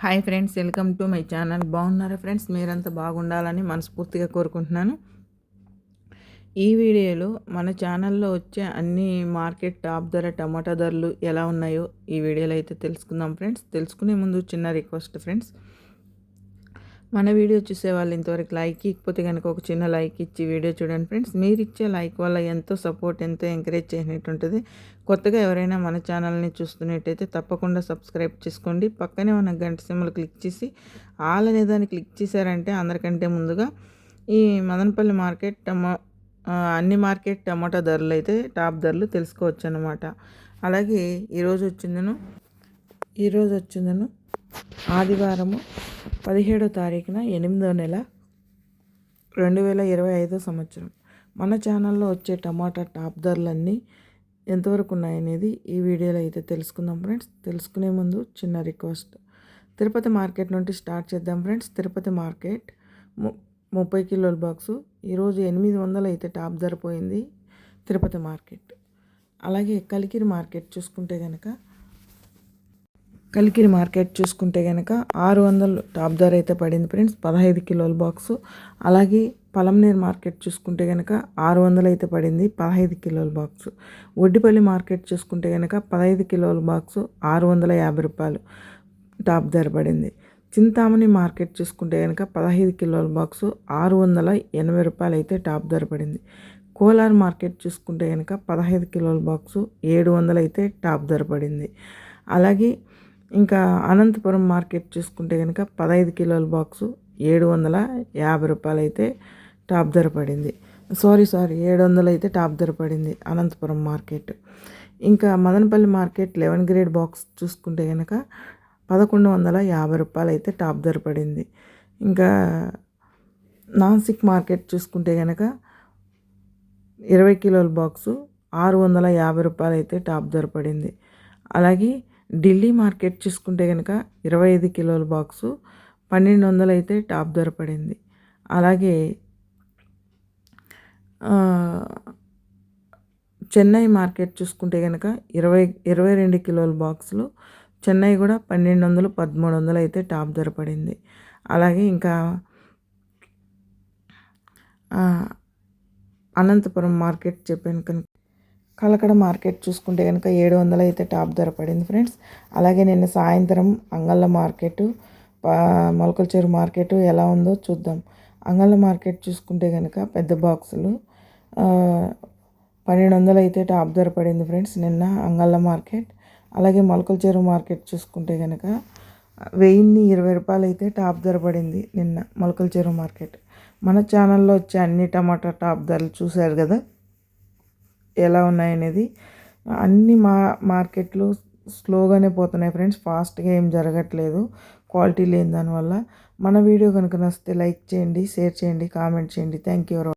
Hi friends welcome to my channel. బాగున్నారా friends? మీరంతా బాగుండాలని మనస్ఫూర్తిగా కోరుకుంటున్నాను. ఈ వీడియోలో మన ఛానల్లో వచ్చే అన్ని మార్కెట్ టాప్ ధర టమాటా ధరలు ఎలా ఉన్నాయో ఈ వీడియోలో అయితే తెలుసుకుందాం ఫ్రెండ్స్. తెలుసుకునే ముందు చిన్న రిక్వెస్ట్ ఫ్రెండ్స్. మన వీడియో చూసే వాళ్ళు ఇంతవరకు లైక్ ఇకపోతే కనుక ఒక చిన్న లైక్ ఇచ్చి వీడియో చూడండి ఫ్రెండ్స్. మీరు ఇచ్చే లైక్ వల్ల ఎంతో సపోర్ట్ ఎంతో ఎంకరేజ్ చేసినట్టు ఉంటుంది. కొత్తగా ఎవరైనా మన ఛానల్ని చూస్తున్నట్టయితే తప్పకుండా సబ్స్క్రైబ్ చేసుకోండి. పక్కనే ఉన్న గంట సింబల్ క్లిక్ చేసి ఆల్ అనే దాన్ని క్లిక్ చేశారంటే అందరికంటే ముందుగా ఈ మదనపల్లి మార్కెట్ టమా అన్ని మార్కెట్ టమాటా ధరలు అయితే టాప్ ధరలు తెలుసుకోవచ్చు అనమాట అలాగే ఈరోజు వచ్చిందను ఈరోజు వచ్చిందను ఆదివారము పదిహేడో తారీఖున ఎనిమిదో నెల రెండు వేల ఇరవై ఐదో సంవత్సరం. మన ఛానల్లో వచ్చే టమాటా టాప్ ధరలన్నీ ఎంతవరకు ఉన్నాయనేది ఈ వీడియోలో అయితే తెలుసుకుందాం ఫ్రెండ్స్. తెలుసుకునే ముందు చిన్న రిక్వెస్ట్. తిరుపతి మార్కెట్ నుండి స్టార్ట్ చేద్దాం ఫ్రెండ్స్. తిరుపతి మార్కెట్ ముప్పై కిలోల బాక్సు. ఈరోజు ఎనిమిది వందలు అయితే టాప్ ధర పోయింది తిరుపతి మార్కెట్. అలాగే కలికిరి మార్కెట్ చూసుకుంటే కనుక కలికిరి మార్కెట్ చూసుకుంటే కనుక ఆరు వందలు టాప్ ధర అయితే పడింది ఫ్రెండ్స్. పదహైదు కిలోల బాక్సు. అలాగే పలంనేరు మార్కెట్ చూసుకుంటే కనుక ఆరు వందలు అయితే పడింది పదహైదు కిలోల బాక్సు. ఒడ్డిపల్లి మార్కెట్ చూసుకుంటే కనుక పదహైదు కిలోల బాక్సు ఆరు వందల యాభై రూపాయలు టాప్ ధర పడింది. చింతామణి మార్కెట్ చూసుకుంటే కనుక పదహైదు కిలోల బాక్సు ఆరు వందల ఎనభై రూపాయలు అయితే టాప్ ధర పడింది. కోలార్ మార్కెట్ చూసుకుంటే కనుక పదహైదు కిలోల బాక్సు ఏడు వందలు అయితే టాప్ ధర పడింది. అలాగే ఇంకా అనంతపురం మార్కెట్ చూసుకుంటే కనుక పదహైదు కిలోల బాక్సు ఏడు వందల యాభై రూపాయలు అయితే టాప్ ధర పడింది. సారీ సారీ ఏడు వందలు అయితే టాప్ ధర పడింది అనంతపురం మార్కెట్. ఇంకా Madanapalle market eleven grade box చూసుకుంటే కనుక పదకొండు వందల యాభై రూపాయలు అయితే టాప్ ధర పడింది. ఇంకా నాన్సిక్ మార్కెట్ చూసుకుంటే కనుక ఇరవై కిలోల బాక్సు ఆరు వందల యాభై రూపాయలు అయితే టాప్ ధర పడింది. అలాగే ఢిల్లీ మార్కెట్ చూసుకుంటే కనుక ఇరవై ఐదు కిలోల బాక్సు పన్నెండు వందలు అయితే టాప్ ధర పడింది. అలాగే చెన్నై మార్కెట్ చూసుకుంటే కనుక ఇరవై ఇరవై రెండు కిలోల బాక్సులు చెన్నై కూడా పన్నెండు వందలు పదమూడు వందలు అయితే టాప్ ధర పడింది. అలాగే ఇంకా అనంతపురం మార్కెట్ చెప్పాను కనుక కలకడ మార్కెట్ చూసుకుంటే కనుక ఏడు వందలు అయితే టాప్ ధర పడింది ఫ్రెండ్స్. అలాగే నిన్న సాయంత్రం అంగళ్ళ మార్కెట్ మొలకల చెరువు మార్కెట్ ఎలా ఉందో చూద్దాం. అంగళ్ళ మార్కెట్ చూసుకుంటే కనుక పెద్ద బాక్సులు పన్నెండు వందలు అయితే టాప్ ధర పడింది ఫ్రెండ్స్ నిన్న అంగళ్ళ మార్కెట్. అలాగే మొలకల చెరువు మార్కెట్ చూసుకుంటే కనుక వెయ్యిన్ని ఇరవై రూపాయలు అయితే టాప్ ధర పడింది నిన్న మొలకల చెరువు మార్కెట్. మన ఛానల్లో వచ్చే అన్ని టమాటా టాప్ ధరలు చూశారు కదా? ఎలా ఉన్నాయనేది అన్ని మా మార్కెట్లు స్లోగానే పోతున్నాయి ఫ్రెండ్స్. ఫాస్ట్గా ఏం జరగట్లేదు. క్వాలిటీ లేని దానివల్ల. మన వీడియో కనుక నచ్చితే లైక్ చేయండి షేర్ చేయండి కామెంట్ చేయండి. Thank you